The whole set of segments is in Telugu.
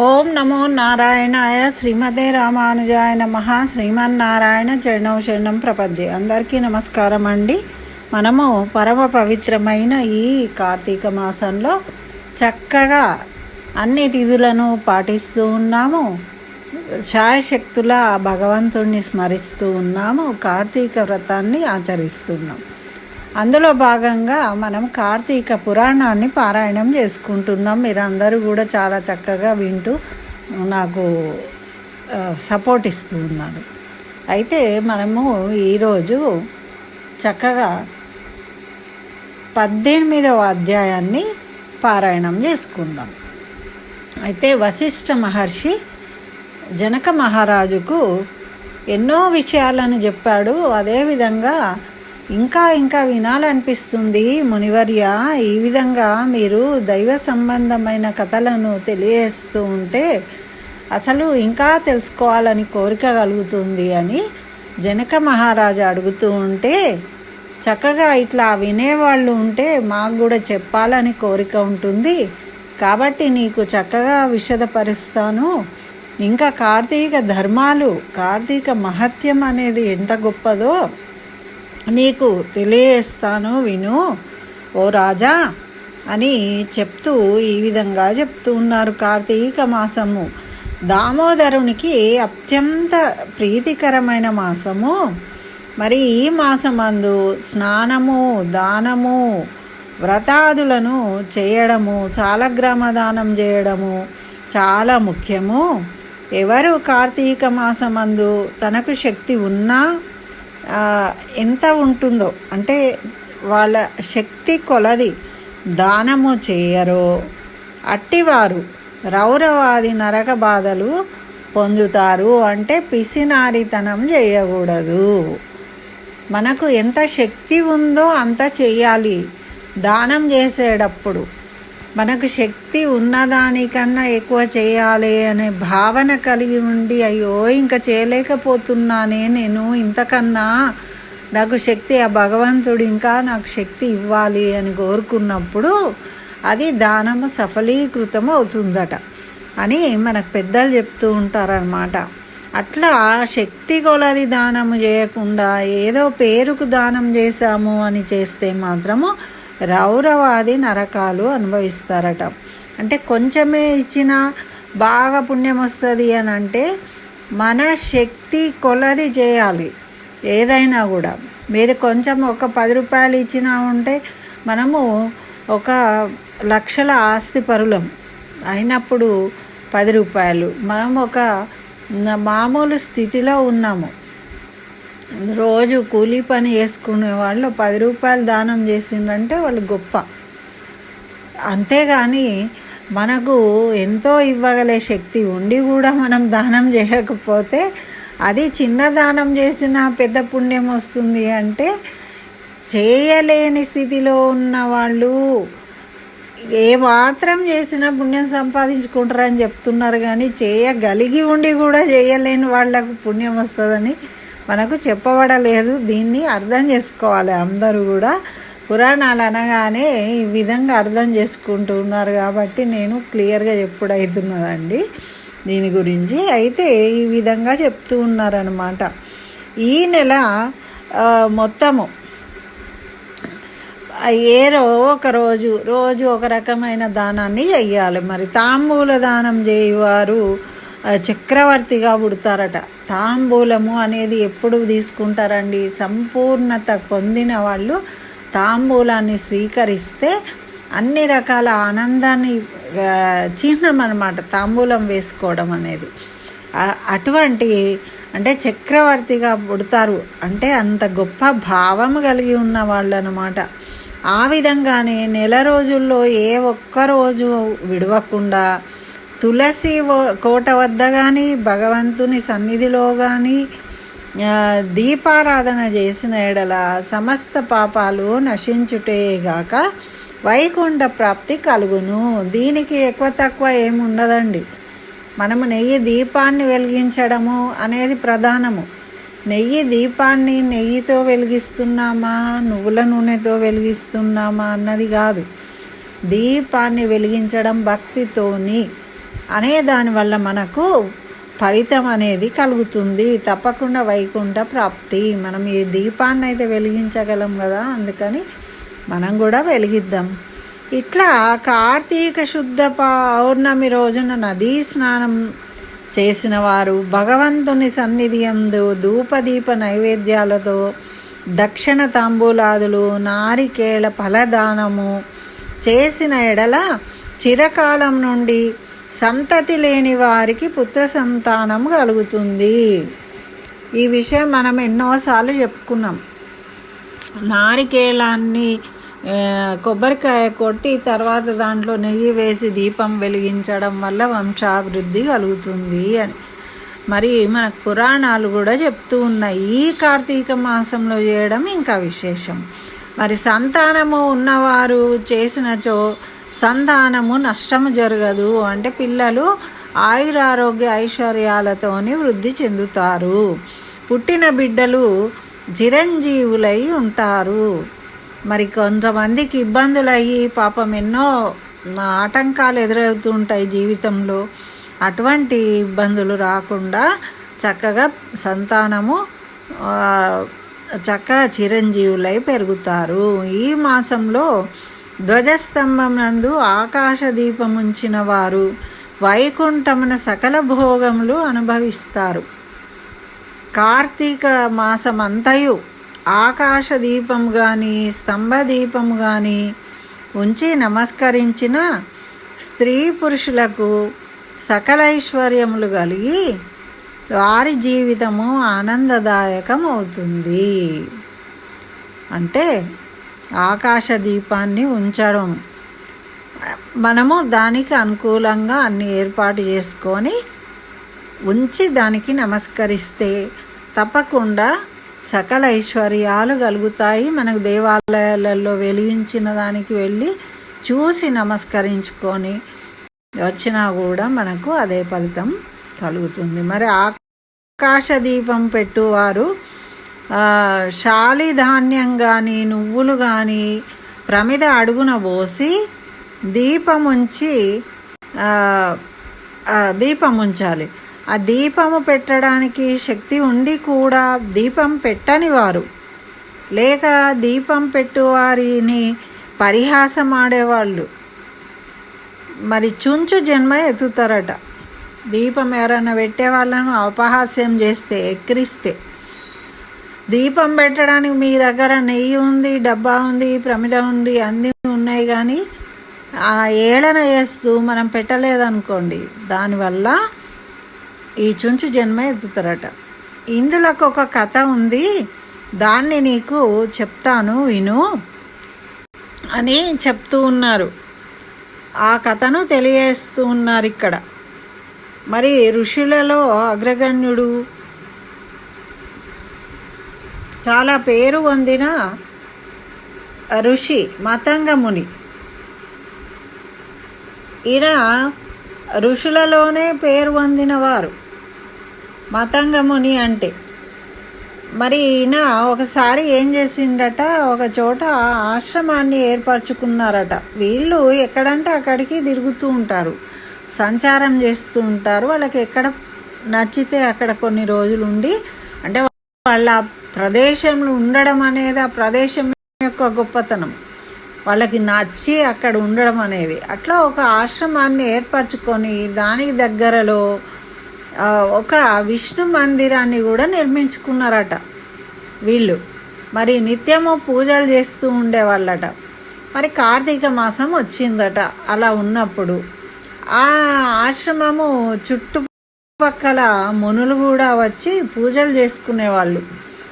ఓం నమో నారాయణాయ శ్రీమతే రామానుజాయ నమ. శ్రీమన్నారాయణ చరణం శరణం ప్రపద్య. అందరికీ నమస్కారం అండి. మనము పరమ పవిత్రమైన ఈ కార్తీక మాసంలో చక్కగా అన్ని తిథులను పాటిస్తూ ఉన్నాము. ఛాయశక్తుల భగవంతుణ్ణి స్మరిస్తూ ఉన్నాము. కార్తీక వ్రతాన్ని ఆచరిస్తున్నాం. అందులో భాగంగా మనం కార్తీక పురాణాన్ని పారాయణం చేసుకుంటున్నాం. మీరందరూ కూడా చాలా చక్కగా వింటూ నాకు సపోర్ట్ ఇస్తూ ఉన్నారు. అయితే మనము ఈరోజు చక్కగా పద్దెనిమిదవ అధ్యాయాన్ని పారాయణం చేసుకుందాం. అయితే వశిష్ఠ మహర్షి జనక మహారాజుకు ఎన్నో విషయాలను చెప్పాడు. అదేవిధంగా ఇంకా ఇంకా వినాలనిపిస్తుంది మునివర్య. ఈ విధంగా మీరు దైవ సంబంధమైన కథలను తెలియజేస్తూ ఉంటే అసలు ఇంకా తెలుసుకోవాలని కోరిక కలుగుతుంది అని జనక మహారాజు అడుగుతూ ఉంటే చక్కగా ఇట్లా వినేవాళ్ళు ఉంటే మాకు కూడా చెప్పాలని కోరిక ఉంటుంది. కాబట్టి నీకు చక్కగా విషదపరుస్తాను. ఇంకా కార్తీక ధర్మాలు కార్తీక మహత్యం అనేది ఎంత గొప్పదో నీకు తెలియజేస్తాను విను. ఓ రాజా అని చెప్తూ ఈ విధంగా చెప్తూ ఉన్నారు కార్తీక మాసము. దామోదరునికి అత్యంత ప్రీతికరమైన మాసము. మరి ఈ మాసమందు స్నానము దానము వ్రతాదులను చేయడము సాలగ్రామ దానం చేయడము చాలా ముఖ్యము. ఎవరు కార్తీక మాసమందు తనకు శక్తి ఉన్నా ఎంత ఉంటుందో అంటే వాళ్ళ శక్తి కొలది దానము చేయరో. అట్టివారు రౌరవాది నరక బాధలు పొందుతారు అంటే పిసినారితనం చేయకూడదు. మనకు ఎంత శక్తి ఉందో అంత చేయాలి. దానం చేసేటప్పుడు మనకు శక్తి ఉన్నదానికన్నా ఎక్కువ చేయాలి అనే భావన కలిగి ఉండి అయ్యో ఇంకా చేయలేకపోతున్నానే నేను ఇంతకన్నా. నాకు శక్తి ఆ భగవంతుడు ఇంకా నాకు శక్తి ఇవ్వాలి అని కోరుకున్నప్పుడు అది దానము సఫలీకృతం అవుతుందట అని మనకు పెద్దలు చెప్తూ ఉంటారనమాట అట్లా శక్తి కొలది దానము చేయకుండా ఏదో పేరుకు దానం చేశాము అని చేస్తే మాత్రము రౌరవాది నరకాలు అనుభవిస్తారట. అంటే కొంచెమే ఇచ్చినా బాగా పుణ్యం వస్తుంది అని అంటే మన శక్తి కొలది చేయాలి ఏదైనా కూడా. మీరు కొంచెం ఒక పది రూపాయలు ఇచ్చినా ఉంటే మనము ఒక లక్షల ఆస్తి పరులం. అయినప్పుడు పది రూపాయలు. మనం ఒక మామూలు స్థితిలో ఉన్నాము. రోజు కూలీ పని చేసుకునే వాళ్ళు పది రూపాయలు దానం చేసిండ్రంటే వాళ్ళు గొప్ప. అంతేగాని మనకు ఎంతో ఇవ్వగలే శక్తి ఉండి కూడా మనం దానం చేయకపోతే అది చిన్న దానం చేసిన పెద్ద పుణ్యం వస్తుంది అంటే చేయలేని స్థితిలో ఉన్న వాళ్ళు ఏ మాత్రం చేసినా పుణ్యం సంపాదించుకుంటారని చెప్తున్నారు కానీ చేయగలిగి ఉండి కూడా చేయలేని వాళ్ళకు పుణ్యం వస్తుందని మనకు చెప్పబడలేదు. దీన్ని అర్థం చేసుకోవాలి. అందరూ కూడా పురాణాలు అనగానే ఈ విధంగా అర్థం చేసుకుంటూ ఉన్నారు కాబట్టి నేను క్లియర్గా చెప్పుడవుతున్నదండి దీని గురించి. అయితే ఈ విధంగా చెప్తూ ఉన్నారనమాట ఈ నెల మొత్తము ఏరో ఒక రోజు రోజు ఒక రకమైన దానాన్ని చెయ్యాలి. మరి తాంబూల దానం చేయవారు చక్రవర్తిగా పుడతారట. తాంబూలము అనేది ఎప్పుడు తీసుకుంటారండి? సంపూర్ణత పొందిన వాళ్ళు తాంబూలాన్ని స్వీకరిస్తే అన్ని రకాల ఆనందాన్ని చిహ్నం అనమాట తాంబూలం వేసుకోవడం అనేది. అటువంటి అంటే చక్రవర్తిగా పుడతారు అంటే అంత గొప్ప భావం కలిగి ఉన్న వాళ్ళు అనమాట ఆ విధంగానే నెల రోజుల్లో ఏ ఒక్క రోజు విడవకుండా తులసి ఓ- కోట వద్ద కానీ భగవంతుని సన్నిధిలో కానీ దీపారాధన చేసిన ఎడల సమస్త పాపాలు నశించుటేగాక వైకుంఠ ప్రాప్తి కలుగును. దీనికి ఎక్కువ తక్కువ ఏమి ఉండదండి మనము నెయ్యి దీపాన్ని వెలిగించడము అనేది ప్రధానము. నెయ్యి దీపాన్ని నెయ్యితో వెలిగిస్తున్నామా నువ్వుల నూనెతో వెలిగిస్తున్నామా అన్నది కాదు. దీపాన్ని వెలిగించడం భక్తితోని అనే దానివల్ల మనకు ఫలితం అనేది కలుగుతుంది. తప్పకుండా వైకుంఠ ప్రాప్తి. మనం ఈ దీపాన్ని అయితే వెలిగించగలం కదా? అందుకని మనం కూడా వెలిగిద్దాం. ఇట్లా కార్తీక శుద్ధ పౌర్ణమి రోజున నదీ స్నానం చేసిన వారు భగవంతుని సన్నిధి యందు ధూపదీప నైవేద్యాలతో దక్షిణ తాంబూలాదులు నారికేళ ఫలదానము చేసిన ఎడల చిరకాలం నుండి సంతతి లేని వారికి పుత్ర సంతానం కలుగుతుంది. ఈ విషయం మనం ఎన్నోసార్లు చెప్పుకున్నాం. నారికేళాన్ని కొబ్బరికాయ కొట్టి తర్వాత దాంట్లో నెయ్యి వేసి దీపం వెలిగించడం వల్ల వంశాభివృద్ధి కలుగుతుంది అని. మరి మనకు పురాణాలు కూడా చెప్తూ ఉన్నాయి. ఈ కార్తీక మాసంలో చేయడం ఇంకా విశేషం. మరి సంతానము ఉన్నవారు చేసినచో సంతానము నష్టము జరగదు అంటే పిల్లలు ఆయురారోగ్య ఐశ్వర్యాలతోని వృద్ధి చెందుతారు. పుట్టిన బిడ్డలు చిరంజీవులై ఉంటారు. మరి కొంతమందికి ఇబ్బందులు అయ్యి పాపం ఎన్నో ఆటంకాలు ఎదురవుతూ ఉంటాయి జీవితంలో. అటువంటి ఇబ్బందులు రాకుండా చక్కగా సంతానము చక్కగా చిరంజీవులై పెరుగుతారు. ఈ మాసంలో ధ్వజస్తంభం నందు ఆకాశ దీపం ఉంచిన వారు వైకుంఠమున సకల భోగములు అనుభవిస్తారు. కార్తీక మాసమంతయు ఆకాశ దీపం కానీ స్తంభ దీపం కానీ ఉంచి నమస్కరించిన స్త్రీ పురుషులకు సకల ఐశ్వర్యములు కలిగి వారి జీవితము ఆనందదాయకం అవుతుంది అంటే ఆకాశ దీపాన్ని ఉంచడం. మనము దానికి అనుకూలంగా అన్ని ఏర్పాటు చేసుకొని ఉంచి దానికి నమస్కరిస్తే తప్పకుండా సకల ఐశ్వర్యాలు కలుగుతాయి. మనకు దేవాలయాలలో వెలిగించిన దానికి వెళ్ళి చూసి నమస్కరించుకొని వచ్చినా కూడా మనకు అదే ఫలితం కలుగుతుంది. మరి ఆకాశ దీపం పెట్టువారు శాలిధాన్యం శాలి ధాన్యం కానీ నువ్వులు కానీ ప్రమిద అడుగున పోసి దీపం ఉంచి దీపం ఉంచాలి ఆ దీపము పెట్టడానికి శక్తి ఉండి కూడా దీపం పెట్టని వారు. లేక దీపం పెట్టువారిని పరిహాసం ఆడేవాళ్ళు మరి చుంచు జన్మ ఎత్తుతారట. దీపం ఎవరైనా పెట్టే వాళ్ళను అపహాస్యం చేస్తే ఎక్కిరిస్తే. దీపం పెట్టడానికి మీ దగ్గర నెయ్యి ఉంది డబ్బా ఉంది ప్రమిద ఉంది అన్నీ ఉన్నాయి కానీ ఆ ఏళన వేస్తూ మనం పెట్టలేదనుకోండి దానివల్ల ఈ చుంచు జన్మ ఎత్తుతారట. ఇందులోకి ఒక కథ ఉంది దాన్ని నీకు చెప్తాను విను అని చెప్తూ ఉన్నారు. ఆ కథను తెలియజేస్తూ ఉన్నారు ఇక్కడ. మరి ఋషులలో అగ్రగణ్యుడు చాలా పేరు పొందిన ఋషి మతంగముని. ఈయన ఋషులలోనే పేరు పొందిన వారు అంటే. మరి ఈయన ఒకసారి ఏం చేసిండట? ఒక చోట ఆశ్రమాన్ని ఏర్పరచుకున్నారట. వీళ్ళు ఎక్కడంటే అక్కడికి తిరుగుతూ ఉంటారు. సంచారం చేస్తూ ఉంటారు. వాళ్ళకి ఎక్కడ నచ్చితే అక్కడ కొన్ని రోజులు ఉండి అంటే వాళ్ళ ప్రదేశంలో ఉండడం అనేది ఆ ప్రదేశం యొక్క గొప్పతనం. వాళ్ళకి నచ్చి అక్కడ ఉండడం అనేది. అట్లా ఒక ఆశ్రమాన్ని ఏర్పరచుకొని దానికి దగ్గరలో ఒక విష్ణు మందిరాన్ని కూడా నిర్మించుకున్నారట వీళ్ళు. మరి నిత్యము పూజలు చేస్తూ ఉండేవాళ్ళట మరి కార్తీక మాసం వచ్చిందట అలా ఉన్నప్పుడు. ఆ ఆశ్రమము చుట్టుపక్కల మునులు కూడా వచ్చి పూజలు చేసుకునేవాళ్ళు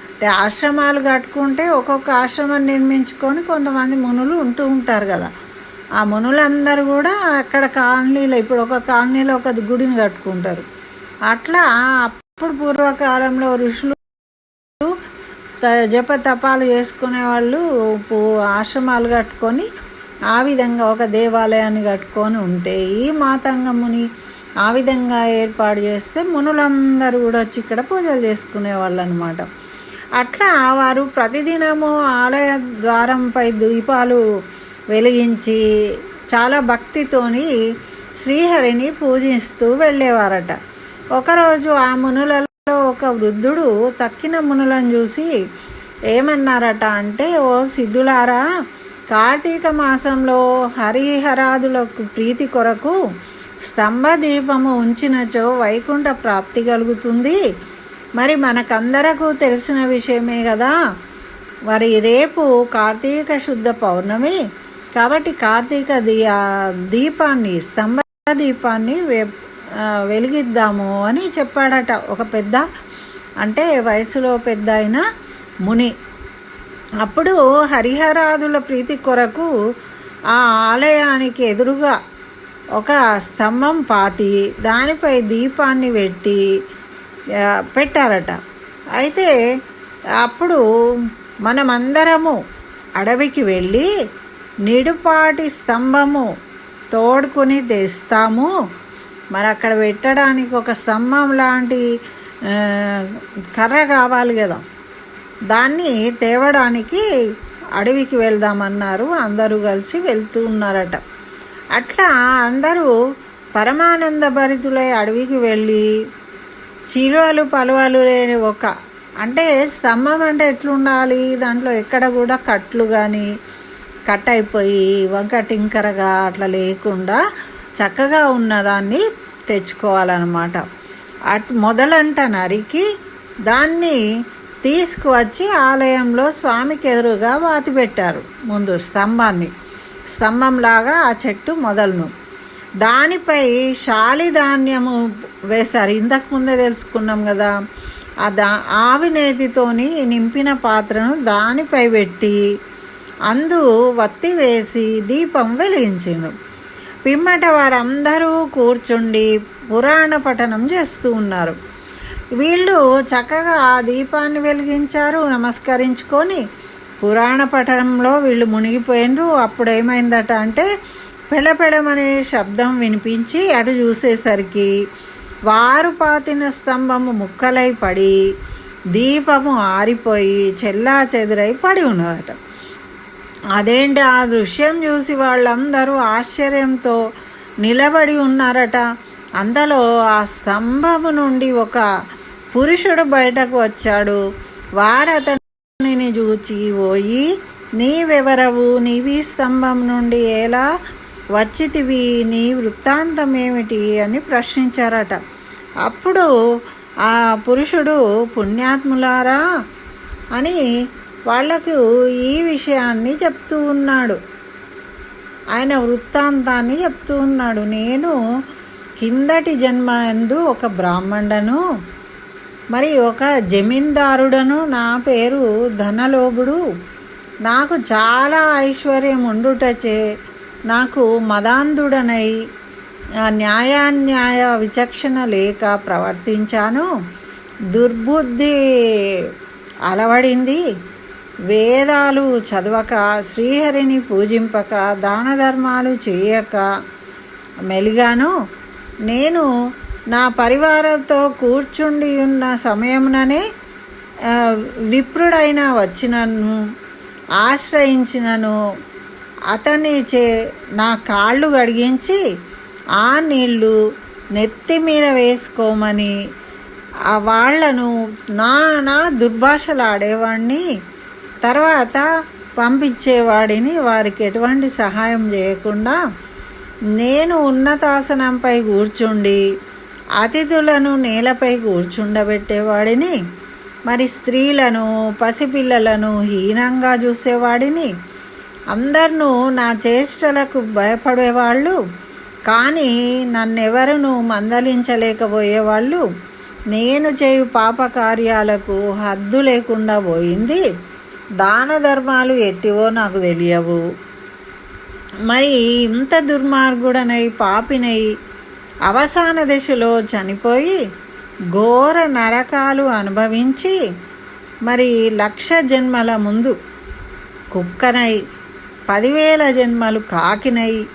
అంటే ఆశ్రమాలు కట్టుకుంటే ఒక్కొక్క ఆశ్రమం నిర్మించుకొని కొంతమంది మునులు ఉంటూ ఉంటారు కదా. ఆ మునులందరూ కూడా అక్కడ కాలనీలో ఇప్పుడు ఒక కాలనీలో ఒక గుడిని కట్టుకుంటారు. అట్లా అప్పుడు పూర్వకాలంలో ఋషులు త- జప తపాలు చేసుకునే వాళ్ళు పూ ఆశ్రమాలు కట్టుకొని ఆ విధంగా ఒక దేవాలయాన్ని కట్టుకొని ఉంటే ఈ మాతంగ ముని ఆ విధంగా ఏర్పాటు చేస్తే మునులందరూ కూడా వచ్చి ఇక్కడ పూజలు చేసుకునేవాళ్ళు అనమాట అట్లా వారు ప్రతిదినము ఆలయ ద్వారంపై దీపాలు వెలిగించి చాలా భక్తితోని శ్రీహరిని పూజిస్తూ వెళ్ళేవారట. ఒకరోజు ఆ మునులలో ఒక వృద్ధుడు తక్కిన మునులను చూసి ఏమన్నారట అంటే ఓ సిద్ధులారా కార్తీక మాసంలో హరిహరాదులకు ప్రీతి కొరకు స్తంభ దీపము ఉంచినచో వైకుంఠ ప్రాప్తి కలుగుతుంది. మరి మనకందరకు తెలిసిన విషయమే కదా. మరి రేపు కార్తీక శుద్ధ పౌర్ణమి. కాబట్టి కార్తీక దీ దీపాన్ని స్తంభ దీపాన్ని వె వెలిగిద్దాము అని చెప్పాడట ఒక పెద్ద. అంటే వయసులో పెద్ద అయిన ముని. అప్పుడు హరిహరాదుల ప్రీతి కొరకు ఆ ఆలయానికి ఎదురుగా ఒక స్తంభం పాతి దానిపై దీపాన్ని పెట్టి పెట్టారట. అయితే అప్పుడు మనమందరము అడవికి వెళ్ళి నిడుపాటి స్తంభము తోడుకొని తెస్తాము. మరి అక్కడ పెట్టడానికి ఒక స్తంభం లాంటి కర్ర కావాలి కదా. దాన్ని తేవడానికి అడవికి వెళ్దామన్నారు. అందరూ కలిసి వెళ్తూ ఉన్నారట. అట్లా అందరూ పరమానంద భరితులై అడవికి వెళ్ళి చిలువలు పలువలు లేని ఒక అంటే స్తంభం అంటే ఎట్లుండాలి? దాంట్లో ఎక్కడ కూడా కట్లు కానీ కట్ అయిపోయి వంక టింకరగా అట్లా లేకుండా చక్కగా ఉన్నదాన్ని తెచ్చుకోవాలన్నమాట. అట్ మొదలంట నరికి దాన్ని తీసుకువచ్చి ఆలయంలో స్వామికి ఎదురుగా వాతి పెట్టారు ముందు స్తంభాన్ని. స్తంభంలాగా ఆ చెట్టు మొదలను. దానిపై శాలిధాన్యము వేశారు. ఇంతకుముందే తెలుసుకున్నాం కదా. ఆ దా ఆవినేతితోని నింపిన పాత్రను దానిపై పెట్టి అందు వత్తి వేసి దీపం వెలిగించిండు పిమ్మట వారందరూ కూర్చుండి పురాణ పఠనం చేస్తూ ఉన్నారు. వీళ్ళు చక్కగా ఆ దీపాన్ని వెలిగించారు. నమస్కరించుకొని పురాణ పఠనంలో వీళ్ళు మునిగిపోయినరు. అప్పుడు ఏమైందట అంటే పెడపెడమనే శబ్దం వినిపించి అటు చూసేసరికి వారు పాతిన స్తంభము ముక్కలై పడి దీపము ఆరిపోయి చెల్లా చెదురై పడి ఉన్నదట. అదేంటి ఆ దృశ్యం చూసి వాళ్ళందరూ ఆశ్చర్యంతో నిలబడి ఉన్నారట. అందులో ఆ స్తంభము నుండి ఒక పురుషుడు బయటకు వచ్చాడు. వారతనిని చూచి పోయి నీవెవరవు? నీవి స్తంభం నుండి ఎలా వచ్చితివి? నీ వృత్తాంతం ఏమిటి? అని ప్రశ్నించారట. అప్పుడు ఆ పురుషుడు పుణ్యాత్ములారా అని వాళ్ళకు ఈ విషయాన్ని చెప్తూ ఉన్నాడు. ఆయన వృత్తాంతాన్ని చెప్తూ ఉన్నాడు. నేను కిందటి జన్మందు ఒక బ్రాహ్మణుడను మరి ఒక జమీందారుడను నా పేరు ధనలోభుడు. నాకు చాలా ఐశ్వర్యం ఉండుటచే నాకు మదాంధుడనై న్యాయాన్యాయ విచక్షణ లేక ప్రవర్తించాను. దుర్బుద్ధి అలవడింది. వేదాలు చదవక శ్రీహరిని పూజింపక దాన ధర్మాలు చేయక మెలిగాను. నేను నా పరివారంతో కూర్చుండి ఉన్న సమయముననే విప్రుడైన వచ్చినను ఆశ్రయించినను అతని చే నా కాళ్ళు గడిగించి ఆ నీళ్ళు నెత్తి మీద వేసుకోమని ఆ వాళ్ళను నా నా దుర్భాషలు ఆడేవాడిని తర్వాత పంపించేవాడిని వారికి ఎటువంటి సహాయం చేయకుండా నేను ఉన్నతాసనంపై కూర్చుండి అతిథులను నేలపై కూర్చుండబెట్టేవాడిని మరి స్త్రీలను పసిపిల్లలను హీనంగా చూసేవాడిని. అందరినూ నా చేష్టలకు భయపడేవాళ్ళు కానీ నన్నెవరును మందలించలేకపోయేవాళ్ళు. నేను చేయు పాపకార్యాలకు హద్దు లేకుండా పోయింది. దాన ధర్మాలు ఎట్టివో నాకు తెలియవు. మరి ఇంత దుర్మార్గుడనై పాపినై అవసాన దశలో చనిపోయి ఘోర నరకాలు అనుభవించి మరి లక్ష జన్మల ముందు కుక్కనై పదివేల జన్మలు కాకినై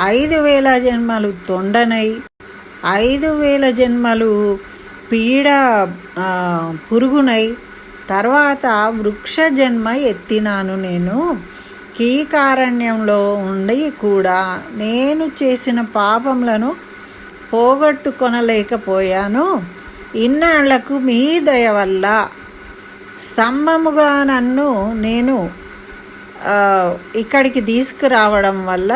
ఐదు వేల జన్మలు తొండనై ఐదు వేల జన్మలు పీడ పురుగునై తర్వాత వృక్ష జన్మ ఎత్తినాను నేను. కీకారణ్యంలో ఉండి కూడా నేను చేసిన పాపములను పోగొట్టుకొనలేకపోయాను. ఇన్నాళ్ళకు మీ దయ వల్ల స్తంభముగా నన్ను నేను ఇక్కడికి తీసుకురావడం వల్ల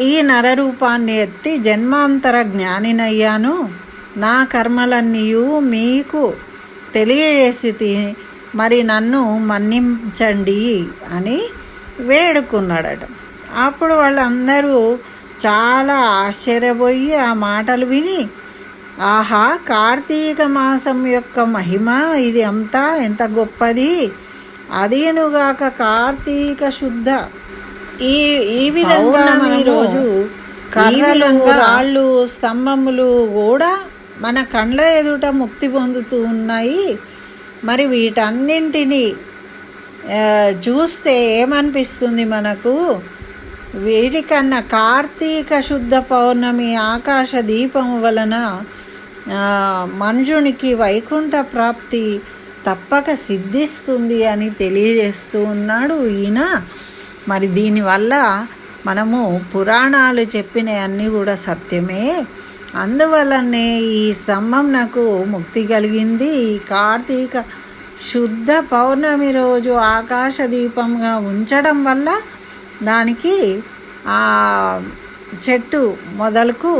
ఈ నరరూపాన్ని ఎత్తి జన్మాంతర జ్ఞానినయ్యాను. నా కర్మలన్నీయు మీకు తెలియజేసి మరి నన్ను మన్నించండి అని వేడుకున్నాడట. అప్పుడు వాళ్ళందరూ చాలా ఆశ్చర్యపోయి ఆ మాటలు విని ఆహా కార్తీక మాసం యొక్క మహిమ ఇది అంతా ఎంత గొప్పది. అదేనుగాక కార్తీక శుద్ధ. ఈ ఈ విధంగా పౌర్ణమి ఈ రోజు కర్రలు రాళ్ళు స్తంభములు కూడా మన కండ్ల ఎదుట ముక్తి పొందుతూ ఉన్నాయి. మరి వీటన్నింటినీ చూస్తే ఏమనిపిస్తుంది మనకు? వేడికన్న కార్తీక శుద్ధ పౌర్ణమి ఆకాశ దీపము వలన మనుషునికి వైకుంఠ ప్రాప్తి తప్పక సిద్ధిస్తుంది అని తెలియజేస్తూ ఉన్నాడు ఈయన. మరి దీనివల్ల మనము పురాణాలు చెప్పినవన్నీ కూడా సత్యమే. అందువలనే ఈ స్తంభం నాకు ముక్తి కలిగింది. ఈ కార్తీక శుద్ధ పౌర్ణమి రోజు ఆకాశ దీపంగా ఉంచడం వల్ల దానికి ఆ చెట్టు మొదలకు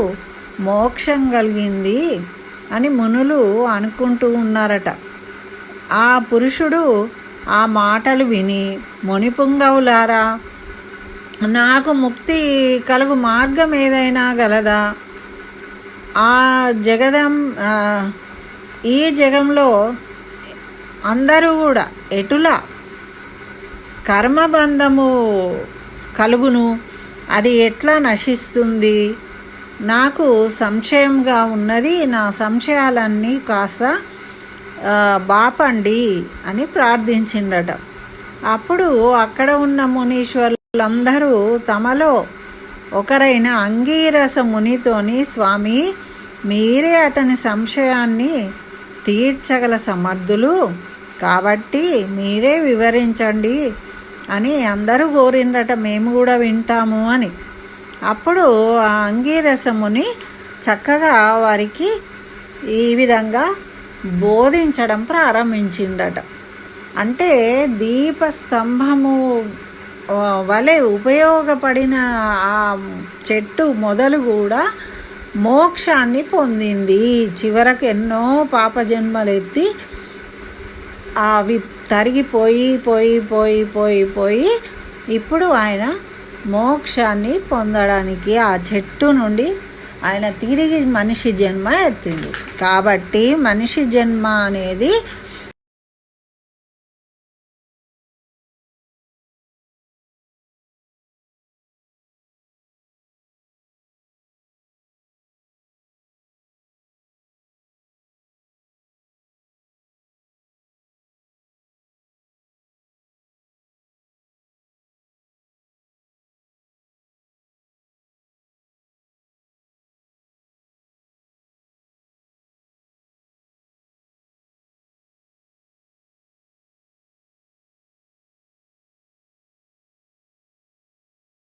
మోక్షం కలిగింది అని మునులు అనుకుంటూ ఉన్నారట. ఆ పురుషుడు ఆ మాటలు విని మునిపుంగవులారా నాకు ముక్తి కలుగు మార్గం ఏదైనా గలదా? ఆ జగదం ఈ జగంలో అందరూ కూడా ఎటులా? కర్మబంధము కలుగును. అది ఎట్లా నశిస్తుంది? నాకు సంశయంగా ఉన్నది నా సంశయాలన్నీ కాస్త బాపండి అని ప్రార్థించిండట. అప్పుడు అక్కడ ఉన్న మునీశ్వరులందరూ తమలో ఒకరైన అంగీరస మునితోని స్వామి మీరే అతని సంశయాన్ని తీర్చగల సమర్థులు. కాబట్టి మీరే వివరించండి. అని అందరూ కోరిండట మేము కూడా వింటాము అని. అప్పుడు ఆ అంగీరసముని చక్కగా వారికి ఈ విధంగా బోధించడం ప్రారంభించిండట. అంటే దీపస్తంభము వలె ఉపయోగపడిన ఆ చెట్టు మొదలు కూడా మోక్షాన్ని పొందింది. చివరకు ఎన్నో పాప జన్మలు ఎత్తి విప్ తరిగిపోయి పోయి పోయి పోయి పోయి ఇప్పుడు ఆయన మోక్షాన్ని పొందడానికి ఆ చెట్టు నుండి ఆయన తిరిగి మనిషి జన్మ ఎత్తిండు. కాబట్టి మనిషి జన్మ అనేది